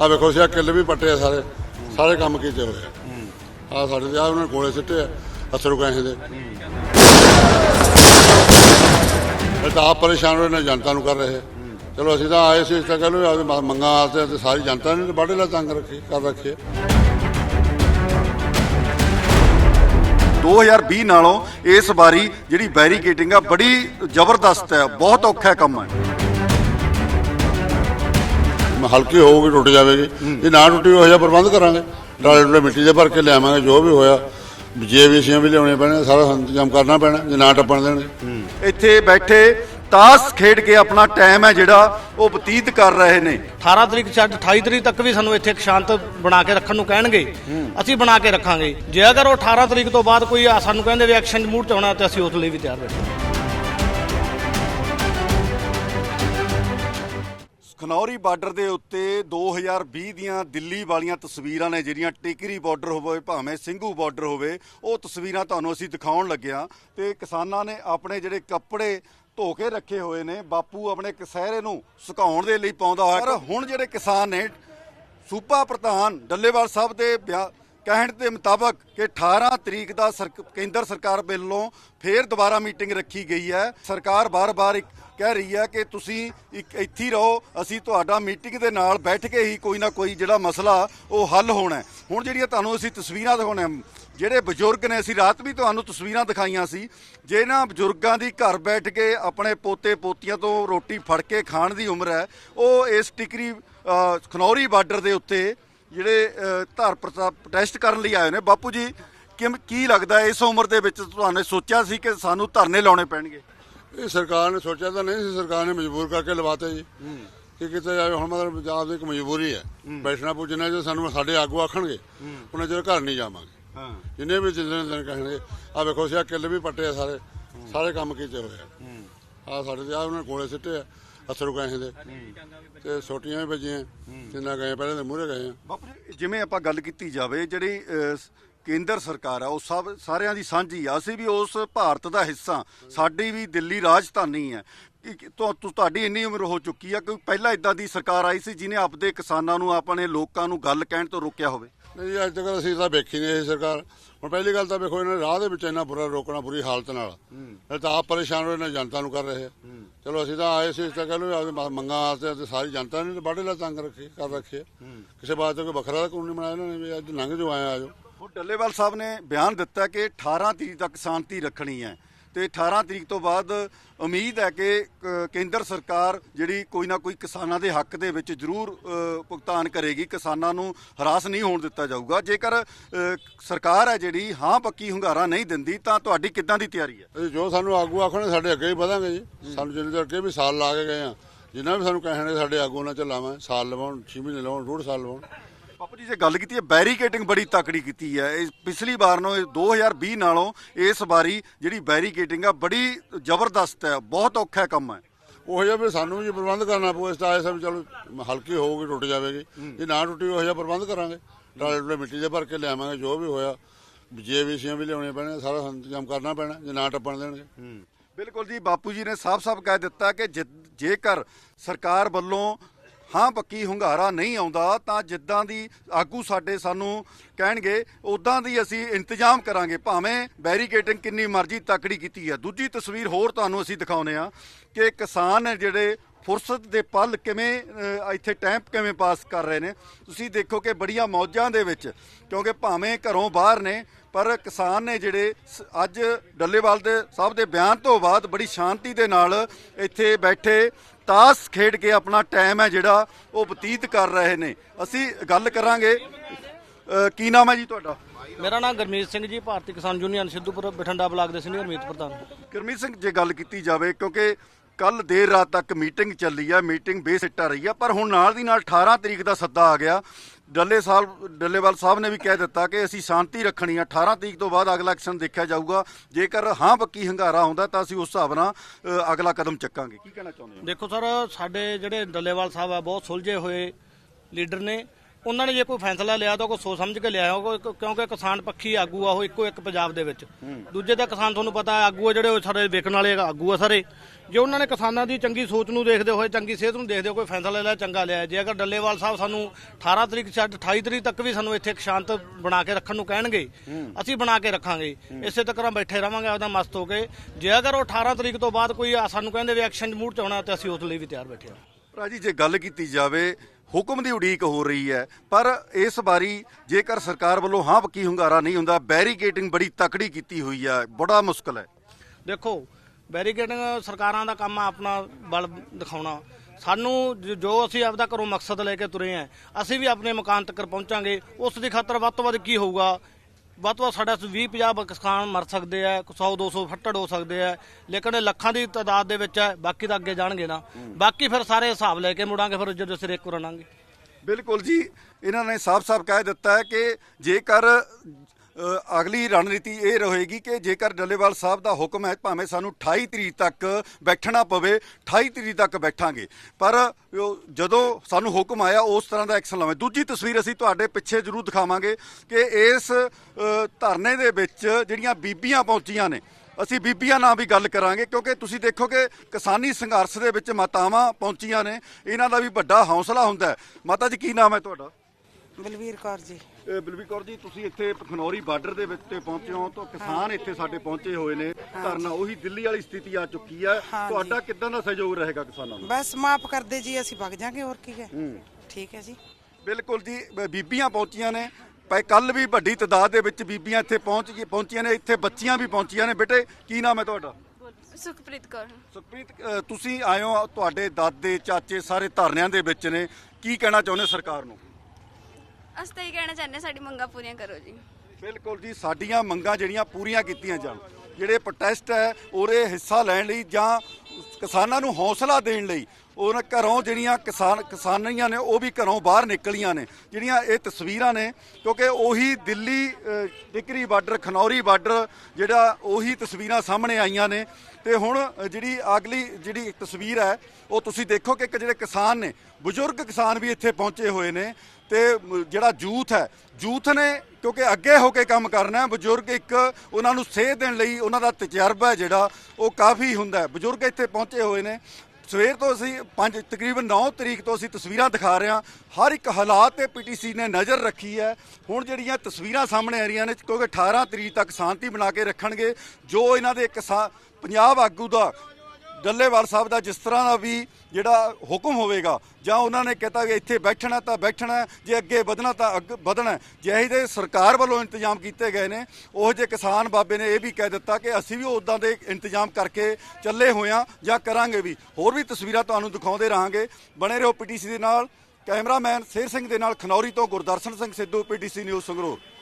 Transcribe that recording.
ਆ ਵੇਖੋ ਸਿਆ ਕਿੱਲ ਵੀ ਪੱਟੇ ਆ ਸਾਰੇ। ਸਾਰੇ ਕੰਮ ਕੀਤੇ ਹੋਏ ਆ। ਆ ਸਾਡੇ ਤੇ ਆ ਉਹਨਾਂ ਨੇ ਕੋਲੇ ਸਿੱਟੇ ਆ ਅਸਰੂ ਕਹੇ ਦੇ। ਇਹ ਤਾਂ ਆਪ ਪਰੇਸ਼ਾਨ ਹੋਏ, ਨੇ ਜਨਤਾ ਨੂੰ ਕਰ ਰਹੇ। ਚਲੋ ਅਸੀਂ ਤਾਂ ਆਏ ਸੀ, ਇਸ ਤਾਂ ਕਹ ਲਓ, ਆਪਦੇ ਮ- ਮੰਗਾਂ ਵਾਸਤੇ ਤੇ ਸਾਰੀ ਜਨਤਾ ਨੇ ਬਾੜੇ ਲਾ ਤੰਗ ਰੱਖੀ, ਕਰ ਰੱਖੀ ਹੈ। 2020 ਨਾਲੋਂ ਇਸ ਵਾਰੀ ਜਿਹੜੀ ਬੈਰੀਕੇਟਿੰਗ ਆ, ਬੜੀ ਜ਼ਬਰਦਸਤ ਹੈ, ਬਹੁਤ ਔਖਾ ਕੰਮ ਹੈ। ਹਲਕੀ ਹੋਊਗੀ ਟੁੱਟ ਜਾਵੇਗੀ। ਜੇ ਨਾ ਟੁੱਟੀ ਉਹ ਜਿਹਾ ਪ੍ਰਬੰਧ ਕਰਾਂਗੇ। ਟਰਾਲੇ ਟੁੱਟੇ ਮਿੱਟੀ ਦੇ ਭਰ ਕੇ ਲਿਆਵਾਂਗੇ ਜੋ ਵੀ ਹੋਇਆ। ਜੇ ਵੀ ਲਿਆਉਣੇ ਪੈਣੇ ਸਾਰਾ ਇੰਤਜ਼ਾਮ ਕਰਨਾ ਪੈਣਾ ਜੇ ਨਾ ਟੱਪਣ ਦੇਣਗੇ। ਇੱਥੇ ਬੈਠੇ ਤਾਸ਼ ਖੇਡ ਕੇ ਆਪਣਾ ਟਾਈਮ ਹੈ ਜਿਹੜਾ ਉਹ ਬਤੀਤ ਕਰ ਰਹੇ ਨੇ। 18 ਤਰੀਕ ਛੱਡ 28 ਤਰੀਕ ਤੱਕ ਵੀ ਸਾਨੂੰ ਇੱਥੇ ਇੱਕ ਸ਼ਾਂਤ ਬਣਾ ਕੇ ਰੱਖਣ ਨੂੰ ਕਹਿਣਗੇ। ਅਸੀਂ ਬਣਾ ਕੇ ਰੱਖਾਂਗੇ। ਜੇ ਅਗਰ ਉਹ 18 ਤਰੀਕ ਤੋਂ ਬਾਅਦ ਕੋਈ ਸਾਨੂੰ ਕਹਿੰਦੇ ਵੀ ਐਕਸ਼ਨ ਮੂਡ ਚ ਆਉਣਾ ਤੇ ਅਸੀਂ ਉਸ ਲਈ ਵੀ ਤਿਆਰ ਬੈਠੇ ਖਨੌਰੀ ਬਾਰਡਰ ਦੇ ਉੱਤੇ 2020 ਦੀਆਂ ਦਿੱਲੀ ਵਾਲੀਆਂ ਤਸਵੀਰਾਂ ਨੇ ਜਿਹੜੀਆਂ ਟੇਕਰੀ ਬਾਰਡਰ ਹੋਵੇ, ਭਾਵੇਂ ਸਿੰਘੂ ਬਾਰਡਰ ਹੋਵੇ, ਉਹ ਤਸਵੀਰਾਂ ਤੁਹਾਨੂੰ ਅਸੀਂ ਦਿਖਾਉਣ ਲੱਗਿਆ ਤੇ ਕਿਸਾਨਾਂ ਨੇ ਆਪਣੇ ਜਿਹੜੇ ਕੱਪੜੇ ਧੋ ਕੇ ਰੱਖੇ ਹੋਏ ਨੇ, ਬਾਪੂ ਆਪਣੇ ਕਸਹਿਰੇ ਨੂੰ ਸੁਕਾਉਣ ਦੇ ਲਈ ਪਾਉਂਦਾ ਹੋਇਆ ਪਰ ਹੁਣ ਜਿਹੜੇ ਕਿਸਾਨ ਨੇ, ਸੂਬਾ ਪ੍ਰਧਾਨ ਡੱਲੇਵਾਲ ਸਾਹਿਬ ਦੇ ਬਿਆ- ਕਹਿਣ ਦੇ ਮੁਤਾਬਕ ਕਿ 18 ਤਰੀਕ ਦਾ ਸਰਕ- ਕੇਂਦਰ ਸਰਕਾਰ ਵੱਲੋਂ ਫੇਰ ਦੁਬਾਰਾ ਮੀਟਿੰਗ ਰੱਖੀ ਗਈ ਹੈ। ਸਰਕਾਰ ਬਾਰ-ਬਾਰ ਇੱਕ ਕਹਿ ਰਹੀ ਹੈ ਕਿ ਤੁਸੀਂ ਇੱਕ ਇੱਥੇ ਰਹੋ, ਅਸੀਂ ਤੁਹਾਡਾ ਮੀਟਿੰਗ ਦੇ ਨਾਲ ਬੈਠ ਕੇ ਹੀ ਕੋਈ ਨਾ ਕੋਈ ਜਿਹੜਾ ਮਸਲਾ ਉਹ ਹੱਲ ਹੋਣਾ ਹੈ। ਹੁਣ ਜਿਹੜੀਆਂ ਤੁਹਾਨੂੰ ਅਸੀਂ ਤਸਵੀਰਾਂ ਦਿਖਾਉਣੇ ਜਿਹੜੇ ਬਜ਼ੁਰਗ ਨੇ, ਅਸੀਂ ਰਾਤ ਵੀ ਤੁਹਾਨੂੰ ਤਸਵੀਰਾਂ ਦਿਖਾਈਆਂ ਸੀ, ਜੇ ਇਹਨਾਂ ਬਜ਼ੁਰਗਾਂ ਦੀ ਘਰ ਬੈਠ ਕੇ ਆਪਣੇ ਪੋਤੇ ਪੋਤੀਆਂ ਤੋਂ ਰੋਟੀ ਫੜ ਕੇ ਖਾਣ ਦੀ ਉਮਰ ਹੈ, ਉਹ ਇਸ ਟਿਕਰੀ ਖਨੌਰੀ ਬਾਰਡਰ ਦੇ ਉੱਤੇ ਜਿਹੜੇ ਧਾਰ ਧਰ ਪ੍ਰੋਟੈਸਟ ਕਰਨ ਲਈ ਆਏ ਨੇ ਬਾਪੂ ਜੀ, ਕਿਮ, ਕੀ ਲੱਗਦਾ ਇਸ ਉਮਰ ਦੇ ਵਿੱਚ ਤੁਹਾਨੂੰ ਸੋਚਿਆ ਸੀ ਕਿ ਸਾਨੂੰ ਧਰਨੇ ਲਾਉਣੇ ਪੈਣਗੇ ਇਹ ਸਰਕਾਰ ਨੇ ਸੋਚਿਆ ਤਾਂ ਨਹੀਂ ਸੀ ਸਰਕਾਰ ਨੇ ਮਜਬੂਰ ਕਰਕੇ ਲਵਾਤੇ ਜੀ। ਕਿ ਕਿਤੇ ਜਾਵੇ ਹੁਣ ਮਤਲਬ ਪੰਜਾਬ ਦੀ ਇੱਕ ਮਜਬੂਰੀ ਹੈ। ਬੈਠਣਾ ਪੁੱਜਣਾ ਜੇ ਸਾਨੂੰ ਸਾਡੇ ਆਗੂ ਆਖਣਗੇ ਉਹਨਾਂ ਚਿਰ ਘਰ ਨਹੀਂ ਜਾਵਾਂਗੇ। ਹਾਂ। ਜਿੰਨੇ ਵੀ ਜਿੰਨੇ ਦਿਨ ਕਹਿਣਗੇ ਆ ਵੇਖੋ ਸਿਆ ਕਿੱਲ ਵੀ ਪੱਟੇ ਆ ਸਾਰੇ ਸਾਰੇ ਕੰਮ ਕੀਤੇ ਹੋਏ ਆ। ਆ ਸਾਡੇ ਤੇ ਆ ਉਹਨਾਂ ਕੋਲੇ ਸਿੱਟੇ ਆ ਅਸਰੂ ਕਹੇ ਦੇ। ਤੇ ਛੋਟੀਆਂ ਵੀ ਵੱਜੀਆਂ ਜਿੰਨਾ ਗਏ ਪਹਿਲੇ ਤੇ ਮੂਹਰੇ ਗਏ ਆ। ਜਿਵੇਂ ਆਪਾਂ ਗੱਲ ਕੀਤੀ ਜਾਵੇ ਜਿਹੜੀ ਕੇਂਦਰ ਸਰਕਾਰ ਆ ਉਹ ਸਭ ਸਾਰਿਆਂ ਦੀ ਸਾਂਝੀ ਆ। ਅਸੀਂ ਵੀ ਉਸ ਭਾਰਤ ਦਾ ਹਿੱਸਾ ਸਾਡੀ ਵੀ ਦਿੱਲੀ ਰਾਜਧਾਨੀ ਹੈ। ਤੁਹਾਡੀ ਇੰਨੀ ਉਮਰ ਹੋ ਚੁੱਕੀ ਆ ਕਿ ਪਹਿਲਾਂ ਇਦਾਂ ਦੀ ਸਰਕਾਰ ਆਈ ਸੀ ਜਿਹਨੇ ਆਪਦੇ ਕਿਸਾਨਾਂ ਨੂੰ ਆਪਣੇ ਲੋਕਾਂ ਨੂੰ ਗੱਲ ਕਹਿਣ ਤੋਂ ਰੋਕਿਆ ਹੋਵੇ? ਨਹੀਂ ਅੱਜ ਤੱਕ ਅਸੀਂ ਤਾਂ ਵੇਖੀ ਨਹੀਂ ਇਹ ਸਰਕਾਰ। ਹੁਣ ਪਹਿਲੀ ਗੱਲ ਤਾਂ ਵੇਖੋ ਇਹਨਾਂ ਰਾਹ ਦੇ ਵਿੱਚ ਇੰਨਾ ਬੁਰਾ ਰੋਕਣਾ ਬੁਰੀ ਹਾਲਤ ਨਾਲ। ਇਹ ਤਾਂ ਆਪ ਪਰੇਸ਼ਾਨ ਹੋਏ ਨੇ ਜਨਤਾ ਨੂੰ ਕਰ ਰਹੇ ਚਲੋ ਅਸੀਂ ਤਾਂ ਆਏ ਸੀ ਇਸ ਤਾਂ ਕਹ ਲਓ ਆਪਦੇ ਮੰਗਾਂ ਵਾਸਤੇ ਤੇ ਸਾਰੀ ਜਨਤਾ ਨੇ ਬਾੜੇ ਲਾ ਤੰਗ ਰੱਖੀ ਕਰ ਰੱਖੀ। ਕਿਸੇ ਬਾਤ ਤੋਂ ਕੋਈ ਵੱਖਰਾ ਕਾਨੂੰਨ ਨਹੀਂ ਬਣਾਇਆ ਇਹਨਾਂ ਨੇ ਵੀ ਅੱਜ ਲੰਘ ਜੋ ਆਇਆ ਆਜੋ ਉਹ ਡੱਲੇਵਾਲ ਸਾਹਿਬ ਨੇ ਬਿਆਨ ਦਿੱਤਾ ਕਿ 18 ਤਰੀਕ ਤੱਕ ਸ਼ਾਂਤੀ ਰੱਖਣੀ ਹੈ ਤੇ 18 ਤਰੀਕ ਤੋਂ ਬਾਅਦ ਉਮੀਦ ਹੈ ਕਿ ਕੇਂਦਰ ਸਰਕਾਰ ਜਿਹੜੀ ਕੋਈ ਨਾ ਕੋਈ ਕਿਸਾਨਾਂ ਦੇ ਹੱਕ ਦੇ ਵਿੱਚ ਜ਼ਰੂਰ ਭੁਗਤਾਨ ਕਰੇਗੀ, ਕਿਸਾਨਾਂ ਨੂੰ ਹਰਾਸ ਨਹੀਂ ਹੋਣ ਦਿੱਤਾ ਜਾਊਗਾ। ਜੇਕਰ ਸਰਕਾਰ ਹੈ ਜਿਹੜੀ ਹਾਂ ਪੱਕੀ ਹੁੰਗਾਰਾ ਨਹੀਂ ਦਿੰਦੀ, ਤਾਂ ਤੁਹਾਡੀ ਕਿੱਦਾਂ ਦੀ ਤਿਆਰੀ ਹੈ? ਜੋ ਸਾਨੂੰ ਆਗੂ ਆਖਣੇ, ਸਾਡੇ ਅੱਗੇ ਹੀ ਵਧਾਂਗੇ ਜੀ। ਸਾਨੂੰ ਜਿੰਨੇ ਚਿਰ ਅੱਗੇ ਵੀ ਸਾਲ ਲਾ ਕੇ ਗਏ ਆ ਜਿੰਨਾ ਵੀ ਸਾਨੂੰ ਕਹਿਣੇ ਸਾਡੇ ਆਗੂ ਨਾਲ ਚੱਲਾਵਾਂ ਸਾਲ ਲਵਾਉਣ 6 ਮਹੀਨੇ ਲਵਾਉਣ ਡੂਢ ਸਾਲ ਲਵਾਉਣ। ਬਾਪੂ ਜੀ ਜੇ ਗੱਲ ਕੀਤੀ ਹੈ ਬੈਰੀਕੇਟਿੰਗ ਬੜੀ ਤਕੜੀ ਕੀਤੀ ਹੈ। ਇਹ ਪਿਛਲੀ ਵਾਰ ਨਾਲੋਂ ਇਹ 2020 ਨਾਲੋਂ ਇਸ ਵਾਰੀ ਜਿਹੜੀ ਬੈਰੀਕੇਟਿੰਗ ਆ ਬੜੀ ਜ਼ਬਰਦਸਤ ਹੈ ਬਹੁਤ ਔਖਾ ਕੰਮ ਹੈ। ਉਹ ਜਿਹਾ ਵੀ ਸਾਨੂੰ ਵੀ ਪ੍ਰਬੰਧ ਕਰਨਾ ਪਊ ਇਸ ਤਾਂ ਆਏ ਸਭ ਚਲੋ ਹਲਕੀ ਹੋਊਗੀ ਟੁੱਟ ਜਾਵੇਗੀ। ਜੇ ਨਾ ਟੁੱਟੀ ਉਹ ਜਿਹਾ ਪ੍ਰਬੰਧ ਕਰਾਂਗੇ। ਟਰਾਲੇ ਟੁੱਟੇ ਮਿੱਟੀ ਦੇ ਭਰ ਕੇ ਲਿਆਵਾਂਗੇ ਜੋ ਵੀ ਹੋਇਆ। ਜੇ ਵੀ ਲਿਆਉਣੇ ਪੈਣੇ ਸਾਰਾ ਇੰਤਜ਼ਾਮ ਕਰਨਾ ਪੈਣਾ ਜੇ ਨਾ ਟੱਪਣ ਦੇਣਗੇ। ਬਿਲਕੁਲ ਜੀ ਬਾਪੂ ਜੀ ਨੇ ਸਾਫ਼-ਸਾਫ਼ ਕਹਿ ਦਿੱਤਾ ਕਿ ਜੇਕਰ ਸਰਕਾਰ ਵੱਲੋਂ ਹਾਂ, ਪੱਕੀ ਹੁੰਗਾਰਾ ਨਹੀਂ ਆਉਂਦਾ, ਤਾਂ ਜਿੱਦਾਂ ਦੀ ਆਗੂ ਸਾਡੇ ਸਾਨੂੰ ਕਹਿਣਗੇ ਉਦਾਂ ਦੀ ਅਸੀਂ ਇੰਤਜ਼ਾਮ ਕਰਾਂਗੇ, ਭਾਵੇਂ ਬੈਰੀਕੇਟਿੰਗ ਕਿੰਨੀ ਮਰਜ਼ੀ ਤਕੜੀ ਕੀਤੀ ਹੈ ਦੂਜੀ ਤਸਵੀਰ ਹੋਰ ਤੁਹਾਨੂੰ ਅਸੀਂ ਦਿਖਾਉਨੇ ਆ ਕਿ ਕਿਸਾਨ ਜਿਹੜੇ ਫੁਰਸਤ ਦੇ ਪਲ ਕਿਵੇਂ ਇੱਥੇ ਟੈਂਪ ਕਿਵੇਂ ਪਾਸ ਕਰ ਰਹੇ ਨੇ। ਤੁਸੀਂ ਦੇਖੋ ਕਿ ਬੜੀਆਂ ਮੌਜਾਂ ਦੇ ਵਿੱਚ, ਕਿਉਂਕਿ ਭਾਵੇਂ ਘਰੋਂ ਬਾਹਰ ਨੇ, ਪਰ ਕਿਸਾਨ ਨੇ ਜਿਹੜੇ ਸ- ਅੱਜ ਡੱਲੇਵਾਲ ਦੇ ਸਾਹਿਬ ਦੇ ਬਿਆਨ ਤੋਂ ਬਾਅਦ ਬੜੀ ਸ਼ਾਂਤੀ ਦੇ ਨਾਲ ਇੱਥੇ ਬੈਠੇ ਤਾਸ਼ ਖੇਡ ਕੇ ਆਪਣਾ ਟਾਈਮ ਹੈ ਜਿਹੜਾ ਉਹ ਬਤੀਤ ਕਰ ਰਹੇ ਨੇ। ਅਸੀਂ ਗੱਲ ਕਰਾਂਗੇ। ਕੀ ਨਾਮ ਹੈ ਜੀ ਤੁਹਾਡਾ? ਮੇਰਾ ਨਾਮ ਗਰਮੀਤ ਸਿੰਘ ਜੀ ਭਾਰਤੀ ਕਿਸਾਨ ਯੂਨੀਅਨ ਸਿੱਧੂਪੁਰ ਬਠਿੰਡਾ ਬਲਾਕ ਦੇ ਸੀਨੀਅਰ ਮੀਤ ਪ੍ਰਧਾਨ। ਗੁਰਮੀਤ ਸਿੰਘ ਜੇ ਗੱਲ ਕੀਤੀ ਜਾਵੇ ਕਿਉਂਕਿ ਕੱਲ ਦੇਰ ਰਾਤ ਤੱਕ ਮੀਟਿੰਗ ਚੱਲੀ ਆ ਮੀਟਿੰਗ ਬੇਸਿੱਟਾ ਰਹੀ ਆ ਪਰ ਹੁਣ ਨਾਲ ਦੀ ਨਾਲ 18 ਤਰੀਕ ਦਾ ਸੱਦਾ ਆ ਗਿਆ। ਡੱਲੇ ਸਾਹਿਬ ਡੱਲੇਵਾਲ ਸਾਹਿਬ ਨੇ ਵੀ ਕਹਿ ਦਿੱਤਾ ਕਿ ਅਸੀਂ ਸ਼ਾਂਤੀ ਰੱਖਣੀ ਆ। 18 ਤਰੀਕ ਤੋਂ ਬਾਅਦ ਅਗਲਾ ਐਕਸ਼ਨ ਦੇਖਿਆ ਜਾਊਗਾ। ਜੇਕਰ ਹਾਂ ਪੱਕੀ ਹੰਗਾਰਾ ਹੁੰਦਾ ਤਾਂ ਅਸੀਂ ਉਸ ਹਿਸਾਬ ਨਾਲ ਅ, ਅਗਲਾ ਕਦਮ ਚੱਕਾਂਗੇ। ਕੀ ਕਹਿਣਾ ਚਾਹੁੰਦੇ ਹੋ? ਦੇਖੋ ਸਰ ਸਾਡੇ ਜਿਹੜੇ ਡੱਲੇਵਾਲ ਸਾਹਿਬ ਆ ਬਹੁਤ ਸੁਲਝੇ ਹੋਏ ਲੀਡਰ ਨੇ। ਉਹਨਾਂ ਨੇ ਜੇ ਕੋਈ ਫੈਸਲਾ ਲਿਆ ਤਾਂ ਕੋਈ ਸੋਚ ਸਮਝ ਕੇ ਲਿਆ ਹੋਊਗਾ ਕਿਉਂ- ਕਿਉਂਕਿ ਕਿਸਾਨ ਪੱਖੀ ਆਗੂ ਆ ਉਹ ਇੱਕੋ ਇੱਕ ਪੰਜਾਬ ਦੇ ਵਿੱਚ। ਦੂਜੇ ਤਾਂ ਕਿਸਾਨ ਤੁਹਾਨੂੰ ਪਤਾ ਹੈ ਆਗੂ ਆ ਜਿਹੜੇ ਉਹ ਸਾਰੇ ਵਿਕਣ ਵਾਲੇ ਆਗੂ ਆ ਸਾਰੇ। ਜੇ ਉਹਨਾਂ ਨੇ ਕਿਸਾਨਾਂ ਦੀ ਚੰਗੀ ਸੋਚ ਨੂੰ ਦੇਖਦੇ ਹੋਏ ਚੰਗੀ ਸਿਹਤ ਨੂੰ ਦੇਖਦੇ ਹੋਏ ਕੋਈ ਫੈਸਲਾ ਲਿਆ ਚੰਗਾ ਲਿਆ। ਜੇ ਅਗਰ ਡੱਲੇਵਾਲ ਸਾਹਿਬ ਸਾਨੂੰ 18 ਤਰੀਕ ਛੱਡ 28 ਤਰੀਕ ਤੱਕ ਵੀ ਸਾਨੂੰ ਇੱਥੇ ਇੱਕ ਸ਼ਾਂਤ ਬਣਾ ਕੇ ਰੱਖਣ ਨੂੰ ਕਹਿਣਗੇ ਅਸੀਂ ਬਣਾ ਕੇ ਰੱਖਾਂਗੇ। ਇਸੇ ਤੱਕ ਬੈਠੇ ਰਵਾਂਗੇ ਆਪਦਾ ਮਸਤ ਹੋ ਕੇ। ਜੇ ਅਗਰ ਉਹ 18 ਤਰੀਕ ਤੋਂ ਬਾਅਦ ਕੋਈ ਆ- ਸਾਨੂੰ ਕਹਿੰਦੇ ਵੀ ਐਕਸ਼ਨ ਮੂਡ ਚ ਆਉਣਾ ਤੇ ਅਸੀਂ ਉਸ ਲਈ ਵੀ ਤਿਆਰ ਬੈਠੇ ਹਾਂ। ਭਰਾ ਜੀ ਜੇ ਗੱਲ ਕੀਤੀ ਜਾਵੇ ਹੁਕਮ ਦੀ ਉਡੀਕ ਹੋ ਰਹੀ ਹੈ। ਪਰ ਇਸ ਵਾਰੀ ਜੇਕਰ ਸਰਕਾਰ ਵੱਲੋਂ ਹਾਂ ਪੱਕੀ ਹੁੰਗਾਰਾ ਨਹੀਂ ਹੁੰਦਾ, ਬੈਰੀਕੇਟਿੰਗ ਬੜੀ ਤਕੜੀ ਕੀਤੀ ਹੋਈ ਹੈ। ਬੜਾ ਮੁਸ਼ਕਲ ਹੈ। ਦੇਖੋ ਬੈਰੀਕੇਡਿੰਗ ਸਰਕਾਰਾਂ ਦਾ ਕੰਮ ਆ ਆਪਣਾ ਬਲ ਦਿਖਾਉਣਾ। ਸਾਨੂੰ ਜ- ਜੋ ਅਸੀਂ ਆਪਦਾ ਘਰੋਂ ਮਕਸਦ ਲੈ ਕੇ ਤੁਰੇ ਆਂ, ਅਸੀਂ ਵੀ ਆਪਣੇ ਮਕਾਨ ਤੱਕ ਪਹੁੰਚਾਂਗੇ, ਉਸ ਦੀ ਖਾਤਰ ਵੱਧ ਤੋਂ ਵੱਧ ਕੀ ਹੋਊਗਾ? ਵੱਧ ਤੋਂ ਵੱਧ ਸਾਡਾ 20 50 ਕਿਸਾਨ ਮਰ ਸਕਦੇ ਆ 100 200 ਫੱਟੜ ਹੋ ਸਕਦੇ ਆ ਲੇਕਿਨ ਇਹ ਲੱਖਾਂ ਦੀ ਤਾਦਾਦ ਦੇ ਵਿੱਚ ਹੈ ਬਾਕੀ ਤਾਂ ਅੱਗੇ ਜਾਣਗੇ ਨਾ। ਬਾਕੀ ਫਿਰ ਸਾਰੇ ਹਿਸਾਬ ਲੈ ਕੇ ਮੁੜਾਂਗੇ ਫਿਰ ਜਦੋਂ ਸਿਰੇ ਕੁਰਨਾਂਗੇ ਬਿਲਕੁਲ ਜੀ ਇਹਨਾਂ ਨੇ ਸਾਫ਼-ਸਾਫ਼ ਕਹਿ ਦਿੱਤਾ ਹੈ ਕਿ ਜੇਕਰ ਅਗਲੀ ਰਣਨੀਤੀ ਇਹ ਰਹੇਗੀ ਕਿ ਜੇਕਰ ਡੱਲੇਵਾਲ ਸਾਹਿਬ ਦਾ ਹੁਕਮ ਹੈ, ਭਾਵੇਂ ਸਾਨੂੰ 28 ਤਰੀਕ ਤੱਕ ਬੈਠਣਾ ਪਵੇ 28 ਤਰੀਕ ਤੱਕ ਬੈਠਾਂਗੇ। ਪਰ ਜਦੋਂ ਸਾਨੂੰ ਹੁਕਮ ਆਇਆ, ਉਸ ਤਰ੍ਹਾਂ ਦਾ ਐਕਸ਼ਨ ਲਵਾਂਗੇ। ਦੂਜੀ ਤਸਵੀਰ ਅਸੀਂ ਤੁਹਾਡੇ ਪਿੱਛੇ ਜ਼ਰੂਰ ਦਿਖਾਵਾਂਗੇ ਕਿ ਇਸ ਧਰਨੇ ਦੇ ਵਿੱਚ ਜਿਹੜੀਆਂ ਬੀਬੀਆਂ ਪਹੁੰਚੀਆਂ ਨੇ, ਅਸੀਂ ਬੀਬੀਆਂ ਨਾਲ ਵੀ ਗੱਲ ਕਰਾਂਗੇ, ਕਿਉਂਕਿ ਤੁਸੀਂ ਦੇਖੋ ਕਿ ਕਿਸਾਨੀ ਸੰਘਰਸ਼ ਦੇ ਵਿੱਚ ਮਾਤਾਵਾਂ ਪਹੁੰਚੀਆਂ ਨੇ। ਇਹਨਾਂ ਦਾ ਵੀ ਵੱਡਾ ਹੌਸਲਾ ਹੁੰਦਾ ਮਾਤਾ ਜੀ, ਕੀ ਨਾਮ ਹੈ ਤੁਹਾਡਾ? ਬਲਵੀਰ ਕੌਰ ਜੀ। ਇਹ ਬਲਵੀਰ ਕੌਰ ਜੀ ਤੁਸੀਂ ਇੱਥੇ ਖਨੌਰੀ ਬਾਰਡਰ ਦੇ ਵਿੱਚ ਤੇ ਪਹੁੰਚੇ ਹੋ ਤਾਂ ਕਿਸਾਨ ਇੱਥੇ ਸਾਡੇ ਪਹੁੰਚੇ ਹੋਏ ਨੇ। ਧਰਨਾ ਉਹੀ ਦਿੱਲੀ ਵਾਲੀ ਸਥਿਤੀ ਆ ਚੁੱਕੀ ਹੈ। ਤੁਹਾਡਾ ਕਿੱਦਾਂ ਦਾ ਸਹਿਯੋਗ ਰਹੇਗਾ ਕਿਸਾਨਾਂ ਨੂੰ? ਬਸ ਮਾਫ ਕਰਦੇ ਜੀ ਅਸੀਂ ਵਗ ਜਾਾਂਗੇ ਹੋਰ ਕੀ ਹੈ? ਠੀਕ ਹੈ ਜੀ। ਬਿਲਕੁਲ ਜੀ ਬੀਬੀਆਂ ਪਹੁੰਚੀਆਂ ਨੇ। ਪਏ ਕੱਲ ਵੀ ਵੱਡੀ ਤਾਦਾਦ ਦੇ ਵਿੱਚ ਬੀਬੀਆਂ ਇੱਥੇ ਪਹੁੰਚ ਗਈ ਪਹੁੰਚੀਆਂ ਨੇ। ਇੱਥੇ ਬੱਚੀਆਂ ਵੀ ਪਹੁੰਚੀਆਂ ਨੇ। ਬੇਟੇ ਕੀ ਨਾਮ ਹੈ ਤੁਹਾਡਾ? ਸੁਖਪ੍ਰੀਤ ਕੌਰ। ਸੁਖਪ੍ਰੀਤ ਤੁਸੀਂ ਆਏ ਹੋ ਤੁਹਾਡੇ ਦਾਦੇ ਚਾਚੇ ਸਾਰੇ ਧਰਨਿਆਂ ਦੇ ਵਿੱਚ ਨੇ। ਕੀ ਕਹਿਣਾ ਚਾਹੁੰਦੇ ਸਰਕਾਰ ਨੂੰ? ਅਸੀਂ ਤਾਂ ਇਹ ਕਹਿਣਾ ਚਾਹੁੰਦੇ ਹਾਂ, ਸਾਡੀ ਮੰਗਾਂ ਪੂਰੀਆਂ ਕਰੋ ਜੀ। ਬਿਲਕੁਲ ਜੀ ਸਾਡੀਆਂ ਮੰਗਾਂ ਜਿਹੜੀਆਂ ਪੂਰੀਆਂ ਕੀਤੀਆਂ ਜਾਣ ਜਿਹੜੇ ਪ੍ਰੋਟੈਸਟ ਹੈ ਉਹਦੇ ਹਿੱਸਾ ਲੈਣ ਲਈ ਜਾਂ ਕਿਸਾਨਾਂ ਨੂੰ ਹੌਸਲਾ ਦੇਣ ਲਈ ਉਹਨਾਂ ਘਰੋਂ ਜਿਹੜੀਆਂ ਕਿਸਾਨ ਕਿਸਾਨੀਆਂ ਨੇ ਉਹ ਵੀ ਘਰੋਂ ਬਾਹਰ ਨਿਕਲੀਆਂ ਨੇ ਜਿਹੜੀਆਂ ਇਹ ਤਸਵੀਰਾਂ ਨੇ ਕਿਉਂਕਿ ਉਹੀ ਦਿੱਲੀ ਅ, ਟਿਕਰੀ ਬਾਰਡਰ ਖਨੌਰੀ ਬਾਰਡਰ ਜਿਹੜਾ ਉਹੀ ਤਸਵੀਰਾਂ ਸਾਹਮਣੇ ਆਈਆਂ ਨੇ ਤੇ ਹੁਣ ਜਿਹੜੀ ਅਗਲੀ ਜਿਹੜੀ ਤਸਵੀਰ ਹੈ ਉਹ ਤੁਸੀਂ ਦੇਖੋ ਕਿ ਇੱਕ ਜਿਹੜੇ ਕਿਸਾਨ ਨੇ ਬਜ਼ੁਰਗ ਕਿਸਾਨ ਵੀ ਇੱਥੇ ਪਹੁੰਚੇ ਹੋਏ ਨੇ ਤੇ ਜਿਹੜਾ ਯੂਥ ਹੈ, ਜੂਥ ਨੇ ਕਿਉਂਕਿ ਅੱਗੇ ਹੋ ਕੇ ਕੰਮ ਕਰਨਾ ਹੈ, ਬਜ਼ੁਰਗ ਇੱਕ ਉਹਨਾਂ ਨੂੰ ਸੇਧ ਦੇਣ ਲਈ ਉਹਨਾਂ ਦਾ ਤਜਰਬਾ ਹੈ ਜਿਹੜਾ, ਉਹ ਕਾਫੀ ਹੁੰਦਾ ਹੈ। ਬਜ਼ੁਰਗ ਇੱਥੇ ਪਹੁੰਚੇ ਹੋਏ ਨੇ। ਸਵੇਰ ਤੋਂ ਅਸੀਂ ਪੰਜ, ਤਕਰੀਬਨ 9 ਤਰੀਕ ਤੋਂ ਅਸੀਂ ਤਸਵੀਰਾਂ ਦਿਖਾ ਰਹੇ ਹਾਂ। ਹਰ ਇੱਕ ਹਾਲਾਤ ਤੇ ਪੀਟੀਸੀ ਨੇ ਨਜ਼ਰ ਰੱਖੀ ਹੈ। ਹੁਣ ਜਿਹੜੀਆਂ ਤਸਵੀਰਾਂ ਸਾਹਮਣੇ ਆ ਰਹੀਆਂ ਨੇ, ਕਿਉਂਕਿ 18 ਤਰੀਕ ਤੱਕ ਸ਼ਾਂਤੀ ਬਣਾ ਕੇ ਰੱਖਣਗੇ, ਜੋ ਇਹਨਾਂ ਦੇ ਕਿਸਾ ਪੰਜਾਬ ਆਗੂ ਦਾ ਡੱਲੇਵਾਲ ਸਾਹਿਬ ਦਾ ਜਿਸ ਤਰ੍ਹਾਂ ਦਾ ਵੀ ਜਿਹੜਾ ਹੁਕਮ ਹੋਵੇਗਾ, ਜਾਂ ਉਹਨਾਂ ਨੇ ਕਹਤਾ ਕਿ ਇੱਥੇ ਬੈਠਣਾ ਤਾਂ ਬੈਠਣਾ ਜੇ ਅੱਗੇ ਵਧਣਾ ਤਾਂ ਅੱਗੇ ਵਧਣਾ ਜਿਹੇ ਜਿਹੇ ਸਰਕਾਰ ਵੱਲੋਂ ਇੰਤਜ਼ਾਮ ਕੀਤੇ ਗਏ ਨੇ, ਉਹ ਜੇ ਕਿਸਾਨ ਬਾਬੇ ਨੇ ਇਹ ਵੀ ਕਹਿ ਦਿੱਤਾ ਕਿ ਅਸੀਂ ਵੀ ਉਦਾਂ ਦੇ ਇੰਤਜ਼ਾਮ ਕਰਕੇ ਚੱਲੇ ਹੋਏ ਹਾਂ ਜਾਂ ਕਰਾਂਗੇ ਵੀ। ਹੋਰ ਵੀ ਤਸਵੀਰਾਂ ਤੁਹਾਨੂੰ ਦਿਖਾਉਂਦੇ ਰਹਾਂਗੇ। ਬਣੇ ਰਹੋ ਪੀਟੀਸੀ ਦੇ ਨਾਲ। ਕੈਮਰਾਮੈਨ ਸ਼ੇਰ ਸਿੰਘ ਦੇ ਨਾਲ ਖਨੌਰੀ ਤੋਂ ਗੁਰਦਰਸ਼ਨ ਸਿੰਘ ਸਿੱਧੂ, ਪੀਟੀਸੀ ਨਿਊਜ਼ ਸੰਗਰੂਰ।